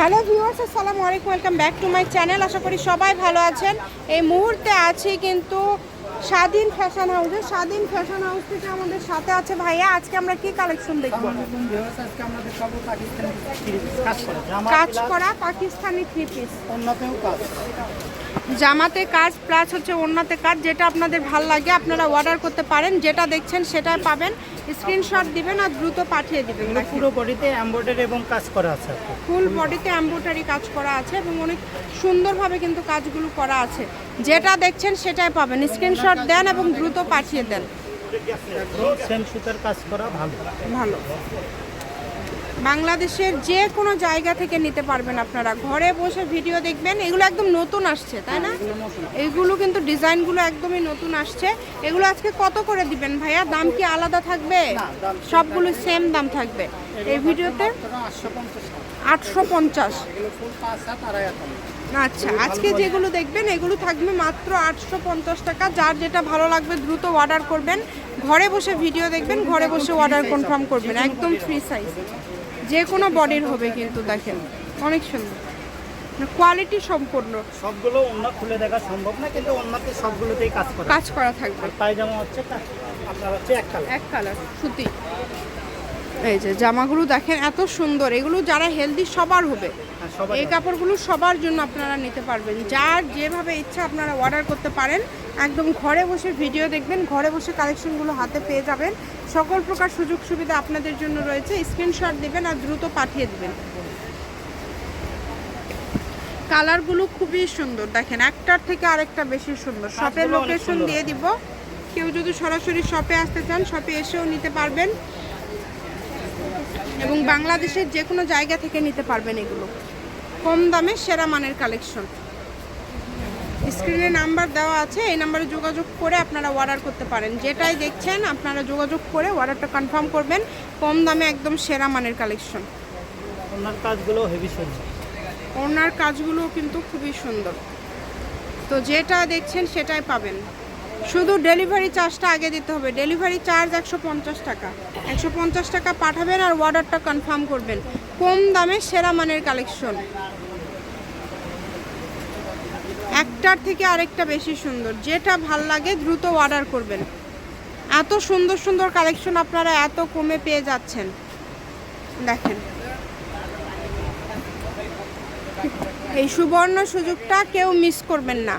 Hello viewers আসসালামু আলাইকুম welcome back to my channel. আশা করি সবাই ভালো আছেন। এই মুহূর্তে আছি কিন্তু স্বাধীন ফ্যাশন হাউসে। স্বাধীন ফ্যাশন হাউস থেকে আমাদের সাথে আছে ভাইয়া। আজকে আমরা কি কালেকশন দেখব? ভিউয়ার্স আজকে আমরা দেখাবো পাকিস্তানি থ্রি পিস কাজ করা। পাকিস্তানি থ্রি পিস অন্যতেও কাজ। জামাতে কাজ প্লাস হচ্ছে অন্যতে কাজ যেটা আপনাদের ভালো লাগে আপনারা অর্ডার করতে পারেন যেটা দেখছেন সেটাই পাবেন। স্ক্রিনশট দিবেন আর দ্রুত পাঠিয়ে দিবেন পুরো বডিতে এমব্রয়ডারি এবং কাজ করা আছে ফুল বডিতে এমব্রয়ডারি কাজ করা আছে এবং অনেক সুন্দরভাবে কিন্তু কাজগুলো করা আছে। যেটা দেখছেন সেটাই পাবেন। স্ক্রিনশট দেন এবং দ্রুত পাঠিয়ে দেন। সেম সুতার কাজ করা ভালো। ভালো। বাংলাদেশের যে কোনো জায়গা থেকে নিতে পারবেন আপনারা। ঘরে বসে ভিডিও দেখবেন এগুলো একদম নতুন আসছে তাই না? এগুলো কিন্তু ডিজাইনগুলো একদমই নতুন আসছে। এগুলো আজকে কত করে দিবেন ভাইয়া? দাম কি আলাদা থাকবে? সবগুলো সেম দাম থাকবে। এই ভিডিওতে আটশো পঞ্চাশ। আচ্ছা আজকে যেগুলো দেখবেন এগুলো থাকবে মাত্র আটশো পঞ্চাশ টাকা। যার যেটা ভালো লাগবে দ্রুত অর্ডার করবেন। ঘরে বসে ভিডিও দেখবেন ঘরে বসে অর্ডার কনফার্ম করবেন। একদম ফ্রি সাইজ যে কোনো বডির হবে কিন্তু দেখেন অনেক সুন্দর। কোয়ালিটি সম্পূর্ণ। সবগুলো অন্য খুলে দেখা সম্ভব না কিন্তু অন্যতে সবগুলোতেই কাজ করা। কাজ করা থাকবে। তাই পায়জামা হচ্ছে আপনার হচ্ছে এক কালার এক কালার সুতি। এই যে জামাগুলো দেখেন এত সুন্দর। এগুলো যারা হেলদি সবার হবে। এই কাপড়গুলো সবার জন্য আপনারা নিতে পারবেন। যার যেভাবে ইচ্ছা আপনারা অর্ডার করতে পারেন। একদম ঘরে বসে ভিডিও দেখবেন ঘরে বসে কালেকশনগুলো হাতে পেয়ে যাবেন। সকল প্রকার সুযোগ সুবিধা আপনাদের জন্য রয়েছে। স্ক্রিনশট দেবেন আর দ্রুত পাঠিয়ে দেবেন। কালারগুলো খুবই সুন্দর। দেখেন একটার থেকে আরেকটা বেশি সুন্দর। শপের লোকেশন দিয়ে দিব। কেউ যদি সরাসরি শপে আসতে চান শপে এসেও নিতে পারবেন। এবং বাংলাদেশের যে কোনো জায়গা থেকে নিতে পারবেন এগুলো। কম দামে সেরা মানের কালেকশন। স্ক্রিনে নাম্বার দেওয়া আছে এই নাম্বারে যোগাযোগ করে আপনারা অর্ডার করতে পারেন। যেটাই দেখছেন আপনারা যোগাযোগ করে অর্ডারটা কনফার্ম করবেন কম দামে একদম সেরা মানের কালেকশন। ওনার কাজগুলো হেভি সুন্দর ওনার কাজগুলো কিন্তু খুবই সুন্দর। তো যেটা দেখছেন সেটাই পাবেন। শুধু ডেলিভারি চার্জটা আগে দিতে হবে। ডেলিভারি চার্জ একশো পঞ্চাশ টাকা। একশো পঞ্চাশ টাকা পাঠাবেন আর অর্ডারটা কনফার্ম করবেন। কম দামে সেরা মানের কালেকশন একটার থেকে আরেকটা বেশি সুন্দর। যেটা ভালো লাগে দ্রুত অর্ডার করবেন। এত সুন্দর সুন্দর কালেকশন আপনারা এত কমে পেয়ে যাচ্ছেন। দেখেন। এই সুবর্ণ সুযোগটা কেউ মিস করবেন না।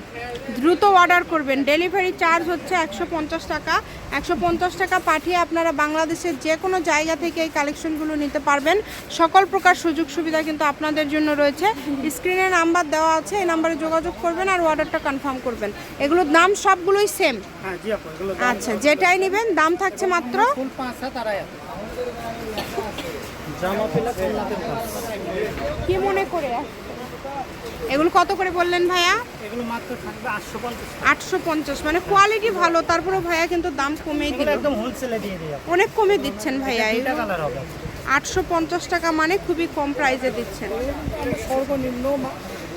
দ্রুত অর্ডার করবেন। ডেলিভারি চার্জ হচ্ছে একশো পঞ্চাশ টাকা। একশো পঞ্চাশ টাকা পাঠিয়ে আপনারা বাংলাদেশের যে কোনো জায়গা থেকে এই কালেকশনগুলো নিতে পারবেন। সকল প্রকার সুযোগ সুবিধা কিন্তু আপনাদের জন্য রয়েছে। স্ক্রিনে নাম্বার দেওয়া আছে এই নাম্বারে যোগাযোগ করবেন আর অর্ডারটা কনফার্ম করবেন। এগুলোর দাম সবগুলোই সেম হ্যাঁ জি আপু এগুলো আচ্ছা যেটাই নেবেন দাম থাকছে মাত্র? কি মনে করে? এগুলো কত করে বললেন ভাইয়া? এগুলো মাত্র থাকবে আটশো পঞ্চাশ আটশো পঞ্চাশ মানে কোয়ালিটি ভালো। তারপরে ভাইয়া কিন্তু দাম দিল। একদম হোলসেলে দিয়ে দিই অনেক কমে দিচ্ছেন ভাইয়া দুইটা কালার হবে। আটশো পঞ্চাশ টাকা মানে খুবই কম প্রাইসে দিচ্ছেন। সর্বনিম্ন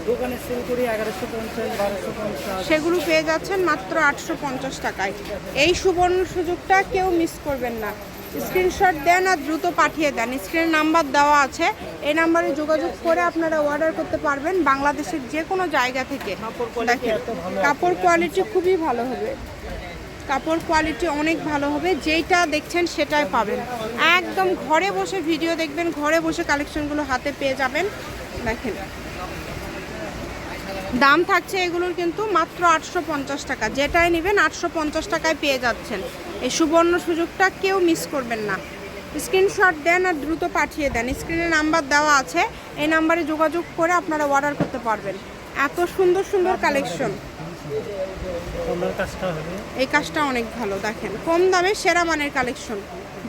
দোকানে সেল করি এগারোশো পঞ্চাশ বারোশো পঞ্চাশ। সেগুলো পেয়ে যাচ্ছেন মাত্র আটশো পঞ্চাশ টাকায়। এই সুবর্ণ সুযোগটা কেউ মিস করবেন না। স্ক্রিনশট দেন আর দ্রুত পাঠিয়ে দেন। স্ক্রিন নাম্বার দেওয়া আছে। এই নাম্বারে যোগাযোগ করে আপনারা অর্ডার করতে পারবেন বাংলাদেশের যে কোনো জায়গা থেকে। দেখেন, কাপড় কোয়ালিটি খুবই ভালো হবে। কাপড় কোয়ালিটি অনেক ভালো হবে। যেইটা দেখছেন সেটাই পাবেন। একদম ঘরে বসে ভিডিও দেখবেন, ঘরে বসে কালেকশনগুলো হাতে পেয়ে যাবেন। দেখেন। দাম থাকছে এগুলোর কিন্তু মাত্র আটশো পঞ্চাশ টাকা। যেটাই নেবেন আটশো পঞ্চাশ টাকায় পেয়ে যাচ্ছেন। এই সুবর্ণ সুযোগটা কেউ মিস করবেন না। স্ক্রিনশট দেন আর দ্রুত পাঠিয়ে দেন। স্ক্রিনে নাম্বার দেওয়া আছে। এই নাম্বারে যোগাযোগ করে আপনারা অর্ডার করতে পারবেন। এত সুন্দর সুন্দর কালেকশন এই কাজটা অনেক ভালো দেখেন। কম দামে সেরা মানের কালেকশন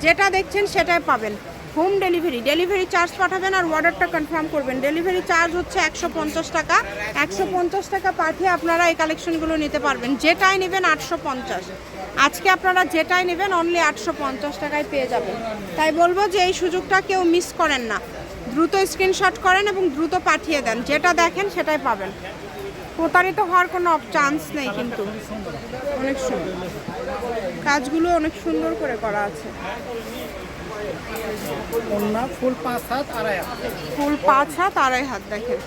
যেটা দেখছেন সেটাই পাবেন। Home delivery. ডেলিভারি চার্জ পাঠাবেন আর অর্ডারটা কনফার্ম করবেন। ডেলিভারি চার্জ হচ্ছে একশো পঞ্চাশ টাকা। একশো পঞ্চাশ টাকা পাঠিয়ে আপনারা এই কালেকশনগুলো নিতে পারবেন। যেটাই নেবেন আটশো পঞ্চাশ। আজকে আপনারা যেটাই নেবেন অনলি আটশো পঞ্চাশ টাকায় পেয়ে যাবেন। তাই বলব যে এই সুযোগটা কেউ মিস করেন না। দ্রুত স্ক্রিনশট করেন এবং দ্রুত পাঠিয়ে দেন। যেটা দেখেন সেটাই পাবেন। প্রতারিত হওয়ার কোনো চান্স নেই কিন্তু। অনেক সুন্দর। কাজগুলো অনেক সুন্দর করে করা আছে। ফুল হাত দেখেন।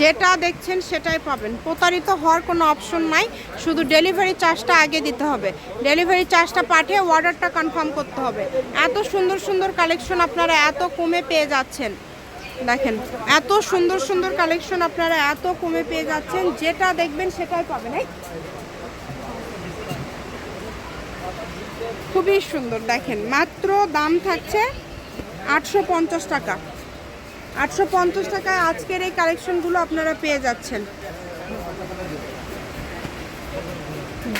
যেটা দেখছেন সেটাই পাবেন। প্রতারিত হওয়ার কোনো অপশন নাই। শুধু ডেলিভারি চার্জটা আগে দিতে হবে। ডেলিভারি চার্জটা পাঠিয়ে অর্ডারটা কনফার্ম করতে হবে। এত সুন্দর সুন্দর কালেকশন আপনারা এত কমে পেয়ে যাচ্ছেন। দেখেন, এত সুন্দর সুন্দর কালেকশন আপনারা এত কমে পেয়ে যাচ্ছেন। যেটা দেখবেন সেটাই পাবেন খুবই সুন্দর, দেখেন। মাত্র দাম থাকছে আটশো পঞ্চাশ টাকা। আটশো পঞ্চাশ টাকায় আজকের এই কালেকশনগুলো আপনারা পেয়ে যাচ্ছেন।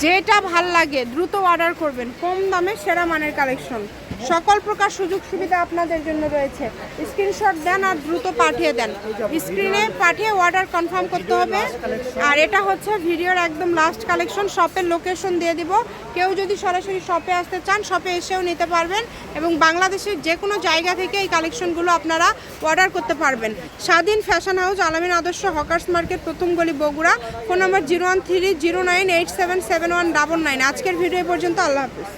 যেটা ভালো লাগে, দ্রুত অর্ডার করবেন। কম দামে সেরা মানের কালেকশন সকল প্রকার সুযোগ সুবিধা আপনাদের জন্য রয়েছে। স্ক্রিনশট দেন আর দ্রুত পাঠিয়ে দেন। স্ক্রিনে পাঠিয়ে অর্ডার কনফার্ম করতে হবে। আর এটা হচ্ছে ভিডিওর একদম লাস্ট কালেকশন শপের লোকেশন দিয়ে দিব। কেউ যদি সরাসরি শপে আসতে চান শপে এসেও নিতে পারবেন এবং বাংলাদেশের যে কোনো জায়গা থেকে এই কালেকশনগুলো আপনারা অর্ডার করতে পারবেন। স্বাধীন ফ্যাশন হাউস আলামিন আদর্শ হকার্স মার্কেট, প্রথম গলি Bogura. Phone number zero one three zero nine eight seven seven one double nine আজকের ভিডিও পর্যন্ত আল্লাহ হাফিজ।